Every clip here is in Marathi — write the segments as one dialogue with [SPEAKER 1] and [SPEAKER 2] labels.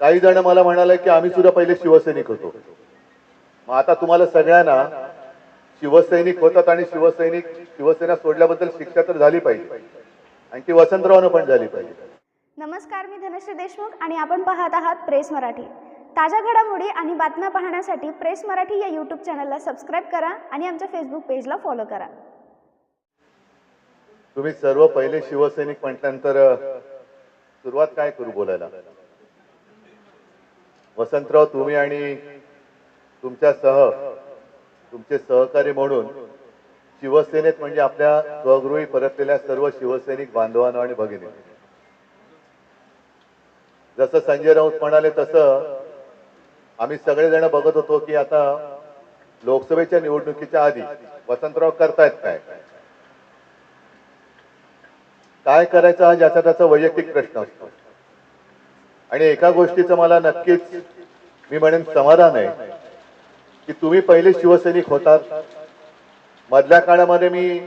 [SPEAKER 1] काही जण मला म्हणाले की आम्ही सुद्धा पहिले शिवसैनिक होतो. मग आता तुम्हाला सगळ्यांना शिवसैनिक होतात आणि शिवसैनिक शिवसेना सोडल्याबद्दल शिक्षा तर झाली पाहिजे. आणि ती वसंतरावनं पण झाली पाहिजे.
[SPEAKER 2] नमस्कार मी धनश्री देशमुख आणि आपण पाहत आहात प्रेस मराठी. ताज्या घडामोडी आणि बातम्या पाहण्यासाठी प्रेस मराठी या यूट्यूब चॅनलला सबस्क्राईब करा आणि आमच्या फेसबुक पेजला फॉलो करा.
[SPEAKER 1] तुम्ही सर्व पहिले शिवसैनिक म्हटल्यानंतर सुरुवात काय करू बोलायला? वसंतराव तुम्ही आणि तुमच्या सह तुमचे सहकारी म्हणून शिवसेनेत म्हणजे आपल्या स्वगृही परतलेल्या सर्व शिवसैनिक बांधवांना आणि भगिनी. जसं संजय राऊत म्हणाले तसं आम्ही सगळेजण बघत होतो की आता लोकसभेच्या निवडणुकीच्या आधी वसंतराव करतायत काय? काय करायचं हा ज्याचा त्याचा वैयक्तिक प्रश्न असतो. आणि एका गोष्टीचं मला नक्कीच मी म्हणेन समाधान आहे की तुम्ही पहिले शिवसैनिक होतात. मधल्या काळामध्ये मी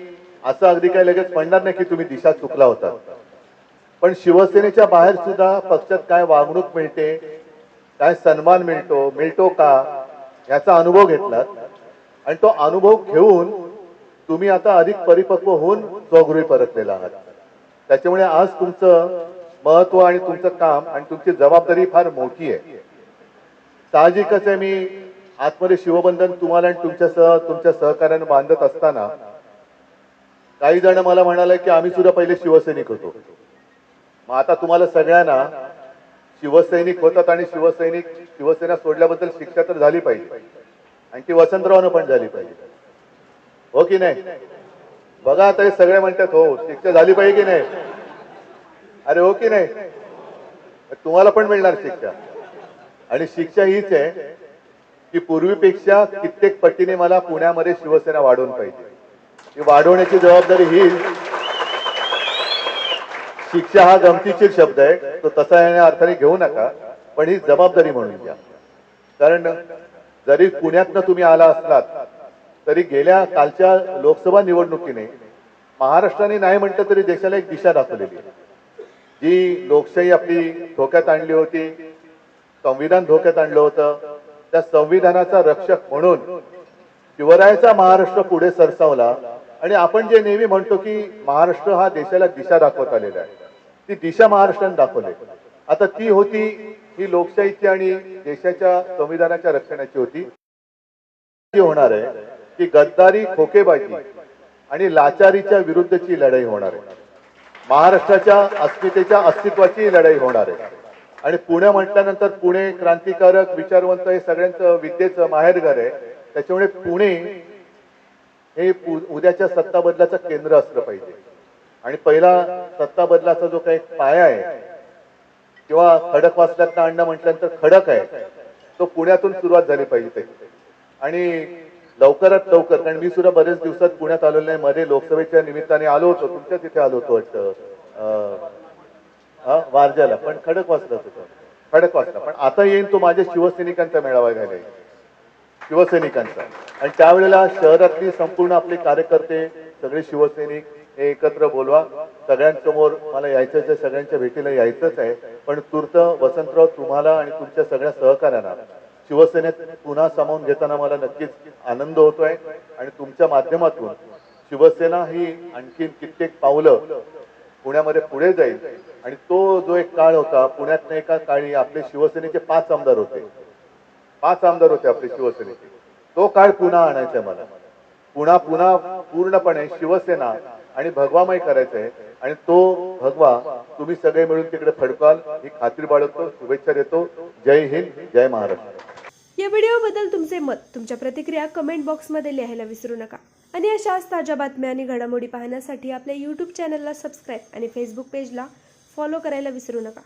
[SPEAKER 1] असं अगदी काही लगेच म्हणणार नाही की तुम्ही दिशा चुकला होता. पण शिवसेनेच्या बाहेर सुद्धा पक्षात काय वागणूक मिळते काय सन्मान मिळतो मिळतो का याचा अनुभव घेतलात. आणि तो अनुभव घेऊन तुम्ही आता अधिक परिपक्व होऊन स्वगृही परतलेला आहात. त्याच्यामुळे आज तुमचं महत्त्व आणि तुमचं काम आणि तुमची जबाबदारी फार मोठी आहे. साहजिकच आहे मी आतमध्ये शिवबंधन तुम्हाला आणि तुमच्यासह तुमच्या सहकार्यानं बांधत असताना काही जण मला म्हणाले की आम्ही सुद्धा पहिले शिवसैनिक होतो. मग आता तुम्हाला सगळ्यांना शिवसैनिक होतात आणि शिवसैनिक शिवसेना सोडल्याबद्दल शिक्षा तर झाली पाहिजे. आणि ती वसंतरावनं पण झाली पाहिजे. हो की नाही? बघा आता हे सगळे म्हणतात हो शिक्षा झाली पाहिजे की नाही? अरे हो की नाही? तुम्हाला पण मिळणार शिक्षा. आणि शिक्षा हीच आहे की पूर्वीपेक्षा कित्येक पटीने मला पुण्यामध्ये शिवसेना वाढवून पाहिजे. ती वाढवण्याची जबाबदारी ही शिक्षा हा गमतीशीर शब्द आहे. तो तसा या अर्थाने घेऊ नका पण ही जबाबदारी म्हणून घ्या. कारण जरी पुण्यातनं तुम्ही आला असलात तरी गेल्या कालच्या लोकसभा निवडणुकीने महाराष्ट्राने नाही म्हटलं तरी देशाला एक दिशा दाखवलेली जी लोकशाही आपली धोक्यात आणली होती संविधान धोक्यात आणलं होतं. त्या संविधानाचा रक्षक म्हणून शिवरायाचा महाराष्ट्र पुढे सरसावला. आणि आपण जे नेहमी म्हणतो की महाराष्ट्र हा देशाला दिशा दाखवत आलेला आहे. ती दिशा महाराष्ट्राने दाखवली. आता ती होती ही लोकशाहीची आणि देशाच्या संविधानाच्या रक्षणाची होती. ती होणार आहे की गद्दारी खोकेबाजी आणि लाचारीच्या विरुद्धची लढाई होणार आहे. महाराष्ट्राच्या अस्मितेच्या अस्तित्वाची लढाई होणार आहे. आणि पुणे म्हटल्यानंतर पुणे क्रांतिकारक विचारवंत हे सगळ्यांचं विद्येचं माहेरघर आहे. त्याच्यामुळे पुणे हे उद्याच्या सत्ता बदलाचं केंद्र असलं पाहिजे. आणि पहिला सत्ता बदलाचा जो काही पाया आहे किंवा खडक वाचल्यात आणणं म्हटल्यानंतर खडक आहे तो पुण्यातून सुरुवात झाली पाहिजे त्याची. आणि लवकरात लवकर कारण मी सुद्धा बरेच दिवसात पुण्यात आलेलो नाही मध्ये लोकसभेच्या निमित्ताने आलो होतो तुमच्या तिथे आलो होतो वाटतं. वारजाला. पण खडक वाचला होतं खडक वाचला पण आता येईन तो माझ्या शिवसैनिकांचा मेळावा घ्यायला येईल. शिवसैनिकांचा. आणि त्यावेळेला शहरातली संपूर्ण आपले कार्यकर्ते सगळे शिवसैनिक हे एकत्र बोलवा. सगळ्यांसमोर मला यायचंच आहे सगळ्यांच्या भेटीला यायचंच आहे. पण तूर्त वसंतराव तुम्हाला आणि तुमच्या सगळ्या सहकार्यांना शिवसेनेत पुन्हा सामावून घेताना मला नक्कीच आनंद होतोय. आणि तुमच्या माध्यमातून शिवसेना ही आणखी कित्येक पावलं पुण्यामध्ये पुढे जाईल. आणि तो जो एक काळ होता पुण्यात एका काळी आपले शिवसेनेचे पाच आमदार होते. पाच आमदार होते आपले शिवसेनेचे. तो काळ पुन्हा आणायचा मला. पुन्हा पुन्हा पूर्णपणे शिवसेना आणि भगवामय करायचं आहे. आणि तो भगवा तुम्ही सगळे मिळून तिकडे फडकाल. ही खात्री बाळगतो शुभेच्छा देतो. जय हिंद जय महाराष्ट्र.
[SPEAKER 3] या व्हिडिओबद्दल तुमचे मत तुमच्या प्रतिक्रिया कमेंट बॉक्समध्ये लिहायला विसरू नका. आणि अशाच ताज्या बातम्या आणि घडामोडी पाहण्यासाठी आपल्या यूट्यूब चॅनलला सबस्क्राईब आणि फेसबुक पेजला फॉलो करायला विसरू नका.